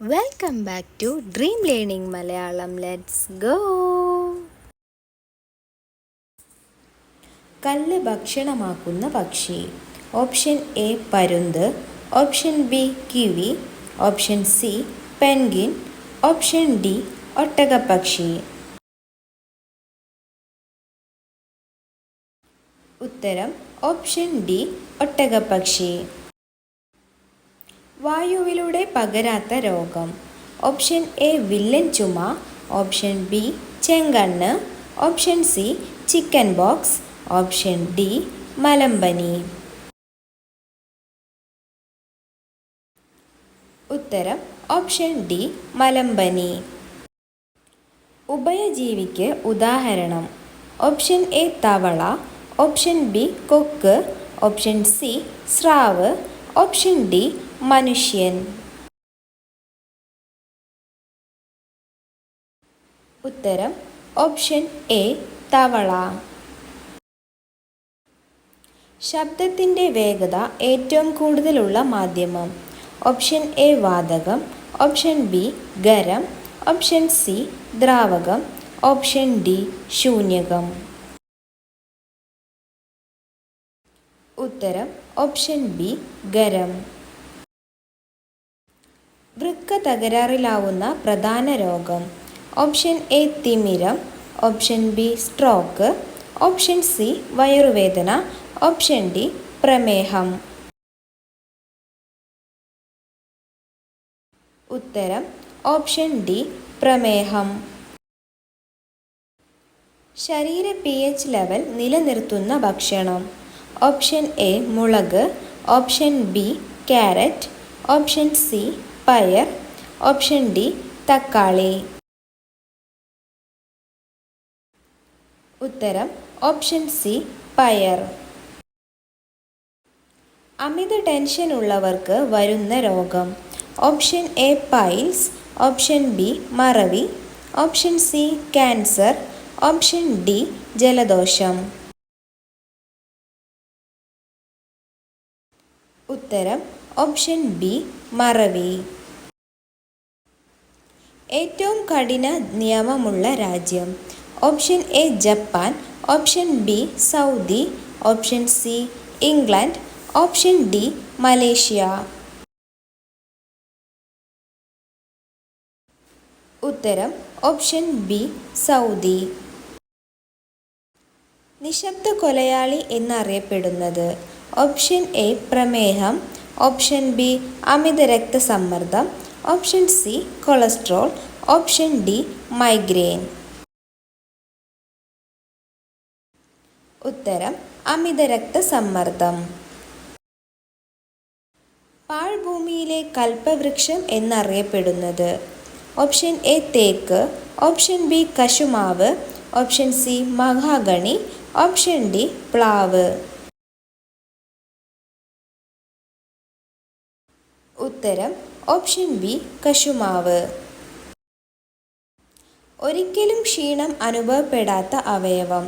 Welcome back to dream learning Malayalam let's go കല്ല് ഭക്ഷണമാക്കുന്ന പക്ഷി. ഓപ്ഷൻ എ പരുന്ത് option B kiwi option C penguin option D ഒട്ടകപ്പക്ഷി. ഉത്തരം option D ഒട്ടകപ്പക്ഷി. വായുവിലൂടെ പകരാത്ത രോഗം. ഓപ്ഷൻ എ വില്ലൻ ചുമ option B ചെങ്കണ്ണ് option C chicken pox option D മലമ്പനി. ഉത്തരം ഓപ്ഷൻ ഡി മലമ്പനി. ഉഭയജീവിക്ക് ഉദാഹരണം. ഓപ്ഷൻ എ തവള ഓപ്ഷൻ ബി കൊക്ക് ഓപ്ഷൻ സി സ്രാവ് ഓപ്ഷൻ ഡി മനുഷ്യൻ. ഉത്തരം ഓപ്ഷൻ എ തവള. ശബ്ദത്തിന്റെ വേഗത ഏറ്റവും കൂടുതലുള്ള മാധ്യമം. ഓപ്ഷൻ എ വാതകം. ഓപ്ഷൻ ബി ഗരം ഓപ്ഷൻ സി ദ്രാവകം. ഓപ്ഷൻ ഡി ശൂന്യകം. ഉത്തരം ഓപ്ഷൻ ബി ഗരം വൃക്ക തകരാറിലാവുന്ന പ്രധാന രോഗം. ഓപ്ഷൻ എ തിമിരം option B stroke option C വയറുവേദന ഓപ്ഷൻ ഡി പ്രമേഹം. ഉത്തരം ഓപ്ഷൻ ഡി പ്രമേഹം. ശരീര പി എച്ച് ലെവൽ നിലനിർത്തുന്ന ഭക്ഷണം. ഓപ്ഷൻ എ മുളക് option B carrot option C പയർ ഓപ്ഷൻ ഡി തക്കാളി. ഉത്തരം ഓപ്ഷൻ സി പയർ. അമിത ടെൻഷൻ ഉള്ളവർക്ക് വരുന്ന രോഗം. Option A piles option B മറവി option C cancer option D ജലദോഷം. ഉത്തരം ഓപ്ഷൻ ബി മറവി. ഏറ്റവും കഠിന നിയമമുള്ള രാജ്യം. Option A Japan option B Saudi option C England option D Malaysia. ഉത്തരം ഓപ്ഷൻ ബി സൗദി. നിശബ്ദ കൊലയാളി എന്നറിയപ്പെടുന്നത്. ഓപ്ഷൻ എ പ്രമേഹം ഓപ്ഷൻ ബി അമിത രക്തസമ്മർദ്ദം option C cholesterol option D migraine ഉത്തരം അമിത രക്തസമ്മർദ്ദം. പാഴ്ഭൂമിയിലെ കൽപ്പവൃക്ഷം എന്നറിയപ്പെടുന്നത്. ഓപ്ഷൻ എ തേക്ക്. Option B കശുമാവ്. Option C mahogany. Option D പ്ലാവ്. ഉത്തരം ഓപ്ഷൻ ബി കശുമാവ്. ഒരിക്കലും ക്ഷീണം അനുഭവപ്പെടാത്ത അവയവം.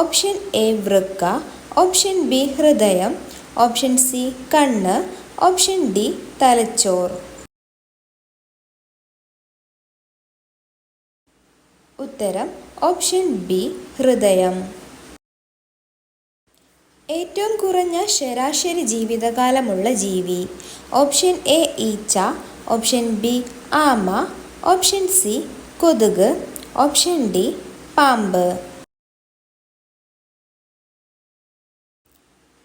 ഓപ്ഷൻ എ വൃക്ക ഓപ്ഷൻ ബി ഹൃദയം ഓപ്ഷൻ സി കണ്ണ് ഓപ്ഷൻ ഡി തലച്ചോർ. ഉത്തരം ഓപ്ഷൻ ബി ഹൃദയം. ഏറ്റവും കുറഞ്ഞ ശരാശരി ജീവിതകാലമുള്ള ജീവി. ഓപ്ഷൻ എ ഈച്ച ഓപ്ഷൻ ബി ആമ ഓപ്ഷൻ സി കൊതുക് ഓപ്ഷൻ ഡി പാമ്പ്.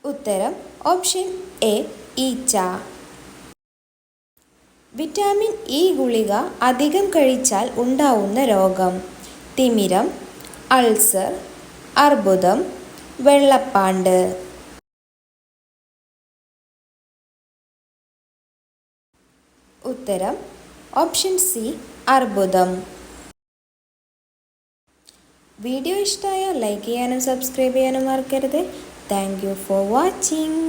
ഉത്തരം ഓപ്ഷൻ എ ഈച്ച. വിറ്റാമിൻ ഇ ഗുളിക അധികം കഴിച്ചാൽ ഉണ്ടാവുന്ന രോഗം. തിമിരം അൾസർ അർബുദം വെള്ളപ്പാണ്ട്. ഉത്തരം ഓപ്ഷൻ സി അർബുദം. വീഡിയോ ഇഷ്ടമായ ലൈക്ക് ചെയ്യാനും സബ്സ്ക്രൈബ് ചെയ്യാനും മറക്കരുത്. Thank you for watching.